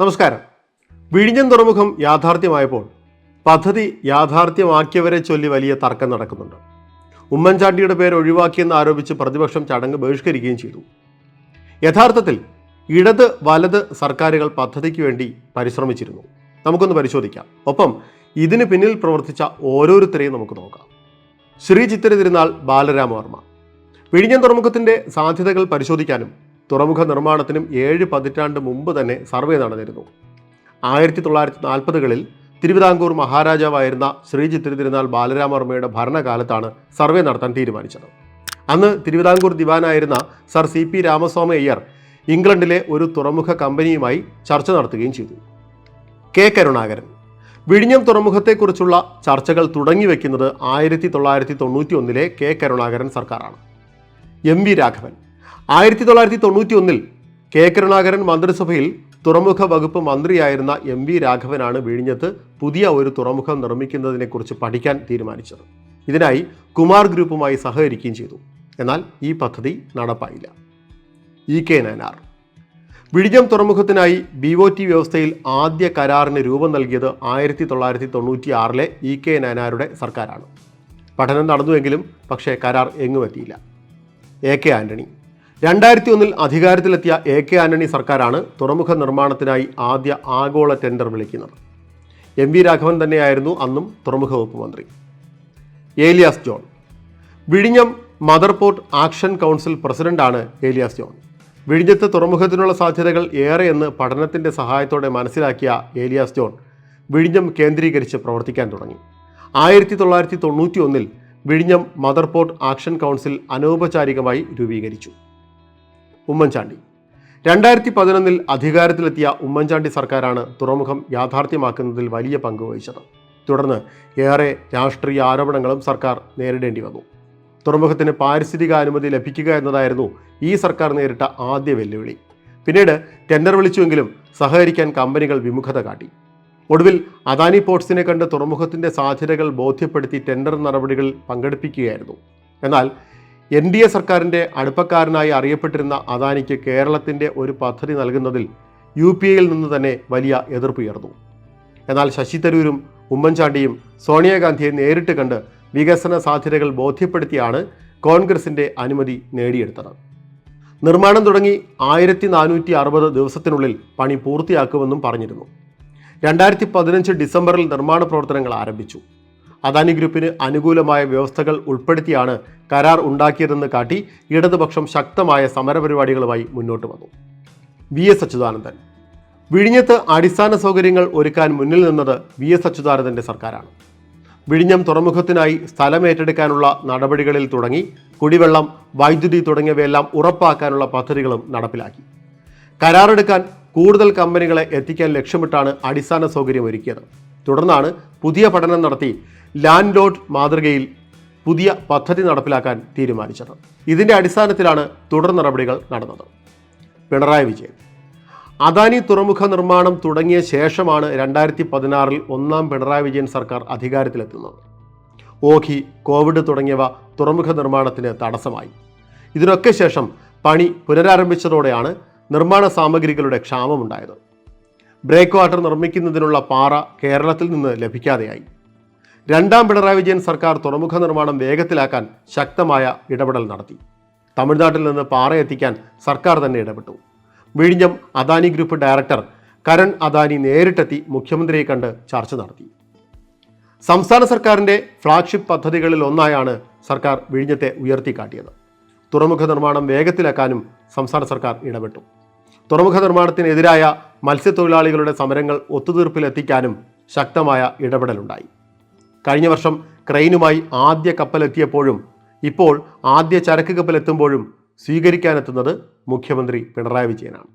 നമസ്കാരം. വിഴിഞ്ഞം തുറമുഖം യാഥാർത്ഥ്യമായപ്പോൾ പദ്ധതി യാഥാർത്ഥ്യമാക്കിയവരെ ചൊല്ലി വലിയ തർക്കം നടക്കുന്നുണ്ട്. ഉമ്മൻചാണ്ടിയുടെ പേര് ഒഴിവാക്കിയെന്ന് ആരോപിച്ച് പ്രതിപക്ഷം ചടങ്ങ് ബഹിഷ്കരിക്കുകയും ചെയ്തു. യഥാർത്ഥത്തിൽ ഇടത് വലത് സർക്കാരുകൾ പദ്ധതിക്ക് വേണ്ടി പരിശ്രമിച്ചിരുന്നു. നമുക്കൊന്ന് പരിശോധിക്കാം. ഒപ്പം ഇതിന് പിന്നിൽ പ്രവർത്തിച്ച ഓരോരുത്തരെയും നമുക്ക് നോക്കാം. ശ്രീ ചിത്തിര തിരുനാൾ ബാലരാമവർമ്മ. വിഴിഞ്ഞം തുറമുഖത്തിന്റെ സാധ്യതകൾ പരിശോധിക്കാനും തുറമുഖ നിർമ്മാണത്തിനും ഏഴ് പതിറ്റാണ്ട് മുമ്പ് തന്നെ സർവേ നടന്നിരുന്നു. ആയിരത്തി തൊള്ളായിരത്തി നാൽപ്പതുകളിൽ തിരുവിതാംകൂർ മഹാരാജാവായിരുന്ന ശ്രീ ചിത്തിര തിരുനാൾ ബാലരാമവർമ്മയുടെ ഭരണകാലത്താണ് സർവേ നടത്താൻ തീരുമാനിച്ചത്. അന്ന് Thiruvithamkoor ദിവാനായിരുന്ന sir C P Ramaswamy Iyer ഇംഗ്ലണ്ടിലെ ഒരു തുറമുഖ കമ്പനിയുമായി ചർച്ച നടത്തുകയും ചെയ്തു. കെ കരുണാകരൻ. വിഴിഞ്ഞം തുറമുഖത്തെക്കുറിച്ചുള്ള ചർച്ചകൾ തുടങ്ങിവെക്കുന്നത് ആയിരത്തി തൊള്ളായിരത്തി തൊണ്ണൂറ്റി ഒന്നിലെ കെ കരുണാകരൻ സർക്കാരാണ്. M V Raghavan. ആയിരത്തി തൊള്ളായിരത്തി തൊണ്ണൂറ്റി ഒന്നിൽ കെ. കരുണാകരൻ മന്ത്രിസഭയിൽ തുറമുഖ വകുപ്പ് മന്ത്രിയായിരുന്ന എം. വി. രാഘവനാണ് വിഴിഞ്ഞത്ത് പുതിയ ഒരു തുറമുഖം നിർമ്മിക്കുന്നതിനെക്കുറിച്ച് പഠിക്കാൻ തീരുമാനിച്ചത്. ഇതിനായി കുമാർ ഗ്രൂപ്പുമായി സഹകരിക്കുകയും ചെയ്തു. എന്നാൽ ഈ പദ്ധതി നടപ്പായില്ല. ഇ. കെ. നയനാർ. വിഴിഞ്ഞം തുറമുഖത്തിനായി ബി ഒ ടി വ്യവസ്ഥയിൽ ആദ്യ കരാറിന് രൂപം നൽകിയത് ആയിരത്തി തൊള്ളായിരത്തി തൊണ്ണൂറ്റി ആറിലെ ഇ. കെ. നയനാരുടെ സർക്കാരാണ്. പഠനം നടന്നുവെങ്കിലും പക്ഷേ കരാർ എങ്ങുമെത്തിയില്ല. എ. കെ. ആന്റണി. രണ്ടായിരത്തി ഒന്നിൽ അധികാരത്തിലെത്തിയ എ കെ ആന്റണി സർക്കാരാണ് തുറമുഖ നിർമ്മാണത്തിനായി ആദ്യ ആഗോള ടെൻഡർ വിളിക്കുന്നത്. എം വി രാഘവൻ തന്നെയായിരുന്നു അന്നും തുറമുഖ വകുപ്പ് മന്ത്രി. ഏലിയാസ് ജോൺ. വിഴിഞ്ഞം മദർ പോർട്ട് ആക്ഷൻ കൗൺസിൽ പ്രസിഡന്റാണ് ഏലിയാസ് ജോൺ. വിഴിഞ്ഞത്ത് തുറമുഖത്തിനുള്ള സാധ്യതകൾ ഏറെയെന്ന് പഠനത്തിന്റെ സഹായത്തോടെ മനസ്സിലാക്കിയ ഏലിയാസ് ജോൺ വിഴിഞ്ഞം കേന്ദ്രീകരിച്ച് പ്രവർത്തിക്കാൻ തുടങ്ങി. ആയിരത്തി തൊള്ളായിരത്തി തൊണ്ണൂറ്റി ഒന്നിൽ വിഴിഞ്ഞം മദർ പോർട്ട് ആക്ഷൻ കൗൺസിൽ അനൗപചാരികമായി രൂപീകരിച്ചു. ഉമ്മൻചാണ്ടി. രണ്ടായിരത്തി പതിനൊന്നിൽ അധികാരത്തിലെത്തിയ ഉമ്മൻചാണ്ടി സർക്കാരാണ് തുറമുഖം യാഥാർത്ഥ്യമാക്കുന്നതിൽ വലിയ പങ്ക് വഹിച്ചത്. തുടർന്ന് ഏറെ രാഷ്ട്രീയ ആരോപണങ്ങളും സർക്കാർ നേരിടേണ്ടി വന്നു. തുറമുഖത്തിന് പാരിസ്ഥിതിക അനുമതി ലഭിക്കുക എന്നതായിരുന്നു ഈ സർക്കാർ നേരിട്ട ആദ്യ വെല്ലുവിളി. പിന്നീട് ടെൻഡർ വിളിച്ചുവെങ്കിലും സഹകരിക്കാൻ കമ്പനികൾ വിമുഖത കാട്ടി. ഒടുവിൽ അദാനി പോർട്സിനെ കണ്ട് തുറമുഖത്തിന്റെ സാധ്യതകൾ ബോധ്യപ്പെടുത്തി ടെൻഡർ നടപടികൾ പങ്കെടുപ്പിക്കുകയായിരുന്നു. എന്നാൽ എൻ ഡി എ സർക്കാരിന്റെ അടുപ്പക്കാരനായി അറിയപ്പെട്ടിരുന്ന അദാനിക്ക് കേരളത്തിന്റെ ഒരു പദ്ധതി നൽകുന്നതിൽ യു പി എയിൽ നിന്ന് തന്നെ വലിയ എതിർപ്പുയർന്നു. എന്നാൽ ശശി തരൂരും ഉമ്മൻചാണ്ടിയും സോണിയാഗാന്ധിയെ നേരിട്ട് കണ്ട് വികസന സാധ്യതകൾ ബോധ്യപ്പെടുത്തിയാണ് കോൺഗ്രസിന്റെ അനുമതി നേടിയെടുത്തത്. നിർമ്മാണം തുടങ്ങി ആയിരത്തി നാനൂറ്റി അറുപത് ദിവസത്തിനുള്ളിൽ പണി പൂർത്തിയാക്കുമെന്നും പറഞ്ഞിരുന്നു. രണ്ടായിരത്തി പതിനഞ്ച് ഡിസംബറിൽ നിർമ്മാണ പ്രവർത്തനങ്ങൾ ആരംഭിച്ചു. അദാനി ഗ്രൂപ്പിന് അനുകൂലമായ വ്യവസ്ഥകൾ ഉൾപ്പെടുത്തിയാണ് കരാർ ഉണ്ടാക്കിയതെന്ന് കാട്ടി ഇടതുപക്ഷം ശക്തമായ സമരപരിപാടികളുമായി മുന്നോട്ട് വന്നു. V S Achuthanandan. വിഴിഞ്ഞത്ത് അടിസ്ഥാന സൗകര്യങ്ങൾ ഒരുക്കാൻ മുന്നിൽ നിന്നത് വി എസ് അച്യുതാനന്ദന്റെ സർക്കാരാണ്. വിഴിഞ്ഞം തുറമുഖത്തിനായി സ്ഥലം ഏറ്റെടുക്കാനുള്ള നടപടികളിൽ തുടങ്ങി കുടിവെള്ളം വൈദ്യുതി തുടങ്ങിയവയെല്ലാം ഉറപ്പാക്കാനുള്ള പദ്ധതികളും നടപ്പിലാക്കി. കരാറെടുക്കാൻ കൂടുതൽ കമ്പനികളെ എത്തിക്കാൻ ലക്ഷ്യമിട്ടാണ് അടിസ്ഥാന സൗകര്യം ഒരുക്കിയത് തുടർന്നാണ് പുതിയ പഠനം നടത്തി ലാൻഡ് ലോഡ് മാതൃകയിൽ പുതിയ പദ്ധതി നടപ്പിലാക്കാൻ തീരുമാനിച്ചത്. ഇതിന്റെ അടിസ്ഥാനത്തിലാണ് തുടർ നടപടികൾ നടന്നത്. പിണറായി വിജയൻ. അദാനി തുറമുഖ നിർമ്മാണം തുടങ്ങിയ ശേഷമാണ് രണ്ടായിരത്തി പതിനാറിൽ ഒന്നാം പിണറായി വിജയൻ സർക്കാർ അധികാരത്തിലെത്തുന്നത്. ഓഖി കോവിഡ് തുടങ്ങിയവ തുറമുഖ നിർമ്മാണത്തിന് തടസ്സമായി. ഇതിനൊക്കെ ശേഷം പണി പുനരാരംഭിച്ചതോടെയാണ് നിർമ്മാണ സാമഗ്രികളുടെ ക്ഷാമമുണ്ടായത്. ബ്രേക്ക് വാട്ടർ നിർമ്മിക്കുന്നതിനുള്ള പാറ കേരളത്തിൽ നിന്ന് ലഭിക്കാതെയായി. രണ്ടാം പിണറായി വിജയൻ സർക്കാർ തുറമുഖ നിർമ്മാണം വേഗത്തിലാക്കാൻ ശക്തമായ ഇടപെടൽ നടത്തി. തമിഴ്നാട്ടിൽ നിന്ന് പാറ എത്തിക്കാൻ സർക്കാർ തന്നെ ഇടപെട്ടു. വിഴിഞ്ഞം അദാനി ഗ്രൂപ്പ് ഡയറക്ടർ കരൺ അദാനി നേരിട്ടെത്തി മുഖ്യമന്ത്രിയെ കണ്ട് ചർച്ച നടത്തി. സംസ്ഥാന സർക്കാരിന്റെ ഫ്ളാഗ്ഷിപ്പ് പദ്ധതികളിൽ ഒന്നായാണ് സർക്കാർ വിഴിഞ്ഞത്തെ ഉയർത്തിക്കാട്ടിയത്. തുറമുഖ നിർമ്മാണം വേഗത്തിലാക്കാനും സംസ്ഥാന സർക്കാർ ഇടപെട്ടു. തുറമുഖ നിർമ്മാണത്തിനെതിരായ മത്സ്യത്തൊഴിലാളികളുടെ സമരങ്ങൾ ഒത്തുതീർപ്പിലെത്തിക്കാനും ശക്തമായ ഇടപെടലുണ്ടായി. കഴിഞ്ഞ വർഷം ക്രെയിനുമായി ആദ്യ കപ്പലെത്തിയപ്പോഴും ഇപ്പോൾ ആദ്യ ചരക്ക് കപ്പലെത്തുമ്പോഴും സ്വീകരിക്കാനെത്തുന്നത് മുഖ്യമന്ത്രി പിണറായി വിജയനാണ്.